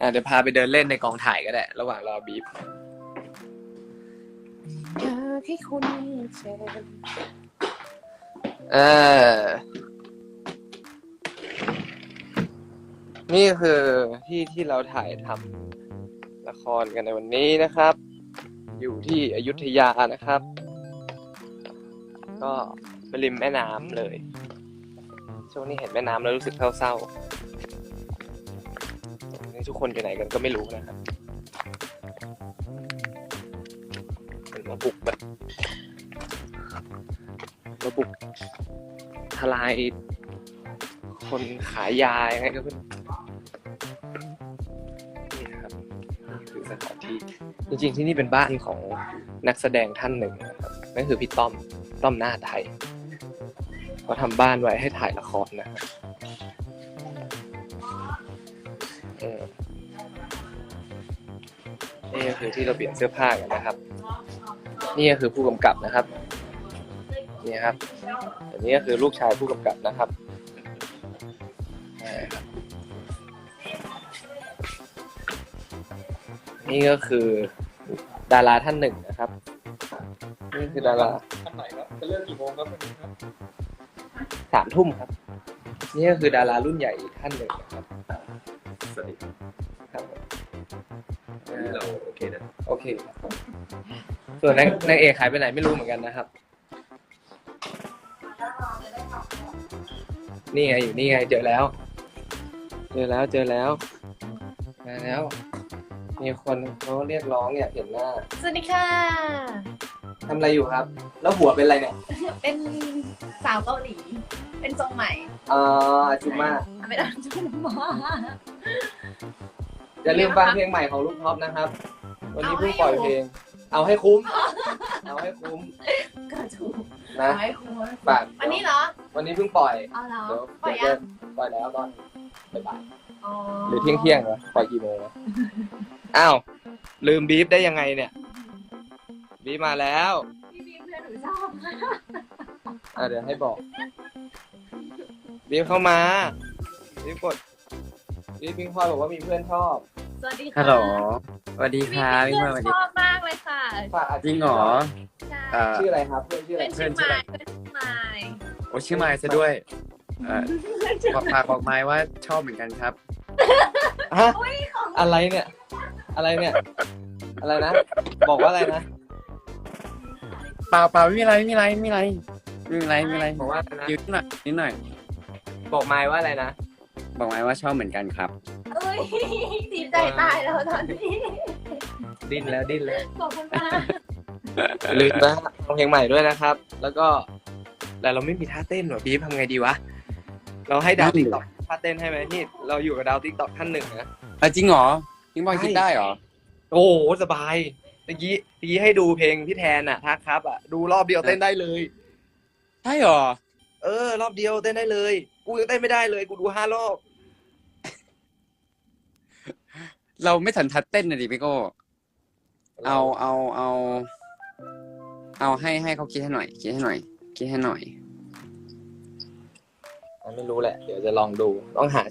อะเดี๋ยวพาไปเดินเล่นในกองถ่ายก็ได้ ระหว่างรอบีบอยากให้คุณเจนเออ นี่คือที่ที่เราถ่ายทำละครกันในวันนี้นะครับ อยู่ที่อยุธยานะครับ ก็ไปริมแม่น้ำเลย ช่วงนี้เห็นแม่น้ำแล้วรู้สึกเศร้าๆนี่ ทุกคนไปไหนกันก็ไม่รู้นะครับมันมาบุกแบบมาบุกทลาย คนขายยาไงก็ไม่รู้นี่นะครับคือสถานที่ จริงๆที่นี่เป็นบ้านของนักแสดงท่านหนึ่งนะครับนั่นคือพี่ต้อมต้อมหน้าไทยเขาทำบ้านไว้ให้ถ่ายละครนะครับ นี่ก็คือที่เราเปลี่ยนเสื้อผ้ากันนะครับ นี่ก็คือผู้กำกับนะครับ นี่ครับ อันนี้ก็คือลูกชายผู้กำกับนะครับนี่ก็คือดาราท่านหนึ่งนะครับ นี่คือดาราทำไหนครับจะเลิกกี่โมงครับวันนี้ครับสามทุ่มครับ นี่ก็คือดารารุ่นใหญ่อีกท่านหนึ่งนะครับสวัสดีครับ ครับผมเอวันนี้อเราโอเคนะโอเคครับส่วนนางนางเอกหายไปไหนไม่รู้เหมือนกันนะครับ นี่ไงอยู่นี่ไงเจอแล้ว เจอแล้วเจอแล้วมาแล้ว มีคนเขาเรียกร้องอยากเห็นหน้าสวัสดีค่ะ ทำอะไรอยู่ครับ แล้วหัวเป็นอะไรเนี่ยเป็นสาวเกาหลี เป็นทรงใหม่อ่าอาจุมาอะไม่ได้จุมมา อย่าลืมฟังเพลงใหม่ของลูกท็อปนะครับ วันนี้เอาให้เพิ่งปล่อยเพลง เอาให้คุ้ม เอาให้คุ้มก็ถูกนะเอาให้คุณฝากวันนี้เหรอ วันนี้เพิ่งปล่อยเอาเหรอเดี๋ยวปล่อยเดี๋ยัยวงปล่อยแล้วตอนบ่ายอ๋อๆหรือเที่ยงเที่ยงๆเหรอปล่อยกี่โมงวะอ้าวลืมบีฟได้ยังไงเนี่ย บีฟมาแล้วพี่บีมเพื่อนหนูชอบอะเดี๋ยวให้บอก บีฟเข้ามาบีฟกดบีฟพิงพลอยบอกว่ามีเพื่อนชอบ สวัสดีค่ะฮัลโหลสวัสดีพี่ครับบีพี่มเพื่อนสวัสชดีอบมากเลยค่ะฝากอาจริงเหรอใช่เอ่อ ชื่ออะไรครับเพื่อนชื่ออะไร เป็นชื่อไม้เป็นชื่อไม้โอ้ชื่อไมค์ซะด้วยเอ่อบอกฝากบอกไมค์ว่าชอบเหมือนกันครับ ฮะ อุ้ยของอะไรเนี่ย อะไรเนี่ย อะไรนะ บอกว่าอะไรนะ เปล่าเปล่าไม่มีอะไรไม่มีอะไรไม่มีอะไรไม่มีอะไรไม่มีอะไรบอกว่าอะไรนะ ยืดหน่อยนิดหน่อย บอกไมค์ว่าอะไรนะ บอกไมค์ว่าชอบเหมือนกันครับเอ้ ยดีใจตายแล้วตอนนี้ดิ้นแล้วดิ้นแล้วขอบคุณมากลืมนะฟังเพลงใหม่ด้วยนะครับ แล้วก็แต่เราไม่มีท่าเต้นหรอบีฟทำไงดีวะ เราให้ดาวนั่นดิติ๊กต็อกท่าเต้นให้ไหมนี่ เราอยู่กับดาวติ๊กต็อกท่านหนึ่งนะอะจริงเหรอพิงบอลใช่คิดได้เหรอ โอ้โหสบายเมื่อกี้เมื่อกี้ให้ดูเพลงพี่แทนอะทักครับอะดูรอบเดียวเต้นได้เลยใช่เหรอ เออ รอบเดียวเต้นได้เลย กูยังเต้นไม่ได้เลย กูดูห้ารอบ เราไม่สันทัดเต้นนะดิพี่โก้เอาเอาเอา เอาให้ให้เขาคิดให้หน่อย คิดให้หน่อย คิดให้หน่อย ไม่รู้แหละ เดี๋ยวจะลองดู ต้องหา